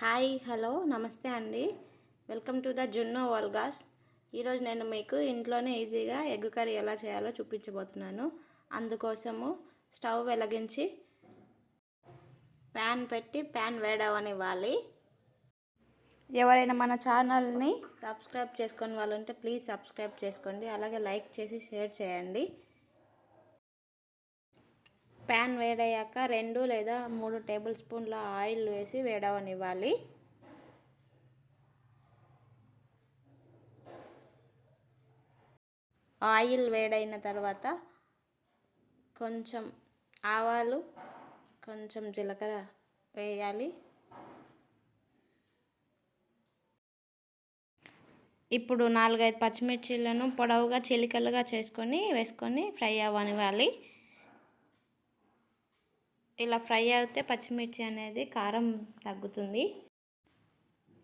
Hi hello నమస్తే అండి. Welcome to the Junno vlogs ఈరోజు నేను మీకు ఇంట్లోనే ఈజీగా ఎగ్ కర్రీ ఎలా చేయాలో చూపించబోతున్నాను. అందుకోసము స్టవ్ వెలిగించి ప్యాన్ పెట్టి ప్యాన్ వేడవనివ్వాలి. ఎవరైనా మన ఛానల్ని సబ్స్క్రైబ్ చేసుకొని వాళ్ళు ఉంటే ప్లీజ్ సబ్స్క్రైబ్ చేసుకోండి. అలాగే లైక్ చేసి షేర్ చేయండి. ప్యాన్ వేడయ్యాక రెండు లేదా మూడు టేబుల్ స్పూన్ల ఆయిల్ వేసి వేడవనివ్వాలి. ఆయిల్ వేడైన తర్వాత కొంచెం ఆవాలు కొంచెం జీలకర్ర వేయాలి. ఇప్పుడు నాలుగైదు పచ్చిమిర్చీలను పొడవుగా చిలికలుగా చేసుకొని వేసుకొని ఫ్రై అవ్వనివ్వాలి. ఇలా ఫ్రై అయితే పచ్చిమిర్చి అనేది కారం తగ్గుతుంది.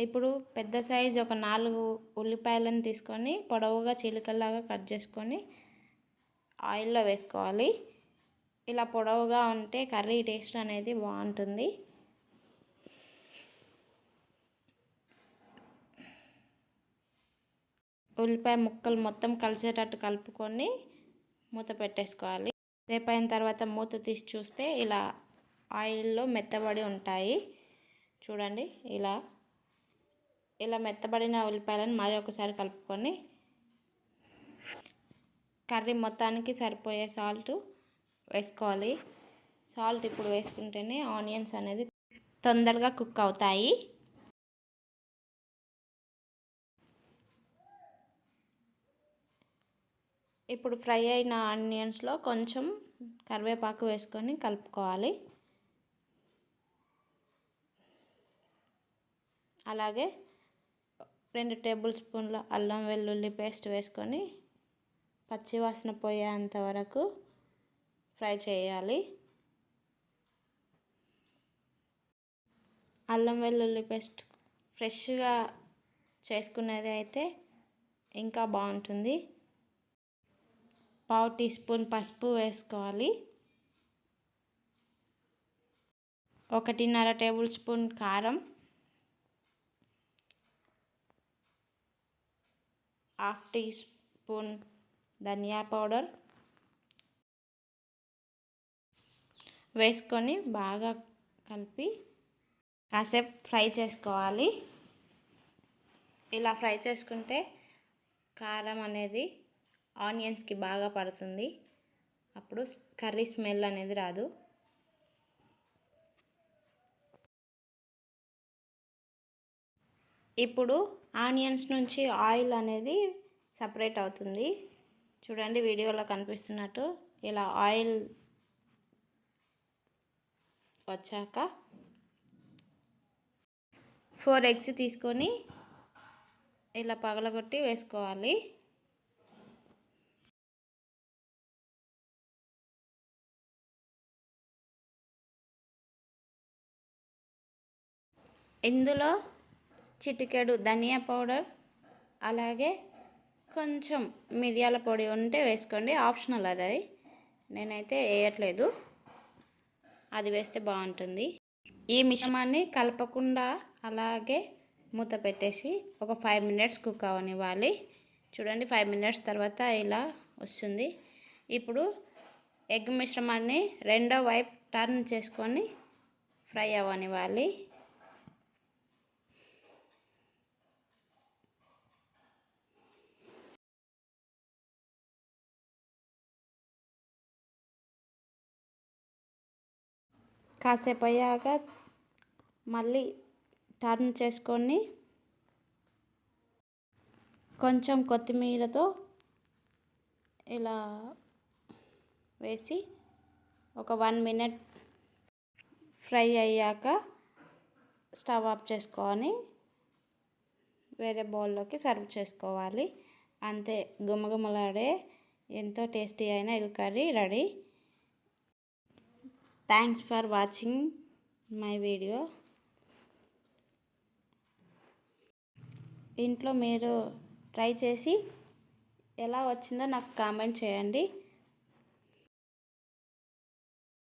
ఇప్పుడు పెద్ద సైజు ఒక నాలుగు ఉల్లిపాయలను తీసుకొని పొడవుగా చిలుకల్లాగా కట్ చేసుకొని ఆయిల్లో వేసుకోవాలి. ఇలా పొడవుగా ఉంటే కర్రీ టేస్ట్ అనేది బాగుంటుంది. ఉల్లిపాయ ముక్కలు మొత్తం కలిసేటట్టు కలుపుకొని మూత పెట్టేసుకోవాలి. సేపైన తర్వాత మూత తీసి చూస్తే ఇలా ఆయిల్లో మెత్తబడి ఉంటాయి. చూడండి ఇలా ఇలా మెత్తబడిన ఉల్లిపాయలను మరీ ఒకసారి కలుపుకొని కర్రీ మొత్తానికి సరిపోయే సాల్ట్ వేసుకోవాలి. సాల్ట్ ఇప్పుడు వేసుకుంటేనే ఆనియన్స్ అనేది తొందరగా కుక్ అవుతాయి. ఇప్పుడు ఫ్రై అయిన ఆనియన్స్లో కొంచెం కరివేపాకు వేసుకొని కలుపుకోవాలి. అలాగే రెండు టేబుల్ స్పూన్ల అల్లం వెల్లుల్లి పేస్ట్ వేసుకొని పచ్చివాసన పోయేంత వరకు ఫ్రై చేయాలి. అల్లం వెల్లుల్లి పేస్ట్ ఫ్రెష్గా చేసుకునేది అయితే ఇంకా బాగుంటుంది. పావు టీ స్పూన్ పసుపు వేసుకోవాలి. ఒకటిన్నర టేబుల్ స్పూన్ కారం హాఫ్ టీ స్పూన్ ధనియా పౌడర్ వేసుకొని బాగా కలిపి కాసేపు ఫ్రై చేసుకోవాలి. ఇలా ఫ్రై చేసుకుంటే కారం అనేది ఆనియన్స్కి బాగా పడుతుంది. అప్పుడు కర్రీ స్మెల్ అనేది రాదు. ఇప్పుడు ఆనియన్స్ నుంచి ఆయిల్ అనేది సపరేట్ అవుతుంది. చూడండి వీడియోలో కనిపిస్తున్నట్టు ఇలా ఆయిల్ వచ్చాక ఫోర్ ఎగ్స్ తీసుకొని ఇలా పగలగొట్టి వేసుకోవాలి. ఇందులో చిటికెడు ధనియా పౌడర్ అలాగే కొంచెం మిరియాల పొడి ఉంటే వేసుకోండి. ఆప్షనల్ అది నేనైతే వేయట్లేదు. అది వేస్తే బాగుంటుంది. ఈ మిశ్రమాన్ని కలపకుండా అలాగే మూత పెట్టేసి ఒక ఫైవ్ మినిట్స్ కుక్ అవనివ్వాలి. చూడండి ఫైవ్ మినిట్స్ తర్వాత ఇలా వస్తుంది. ఇప్పుడు ఎగ్ మిశ్రమాన్ని రెండో వైపు టర్న్ చేసుకొని ఫ్రై అవ్వనివ్వాలి కాసేపు అయ్యాక మళ్ళీ టర్న్ చేసుకొని కొంచెం కొత్తిమీరతో ఇలా వేసి ఒక వన్ మినిట్ ఫ్రై అయ్యాక స్టవ్ ఆఫ్ చేసుకొని వేరే బౌల్లోకి సర్వ్ చేసుకోవాలి. అంతే గుమగుమలాడే ఎంతో టేస్టీ అయిన egg curry ready. Thanks for watching my video ఇంట్లో మీరు ట్రై చేసి ఎలా వచ్చిందో నాకు కామెంట్ చేయండి.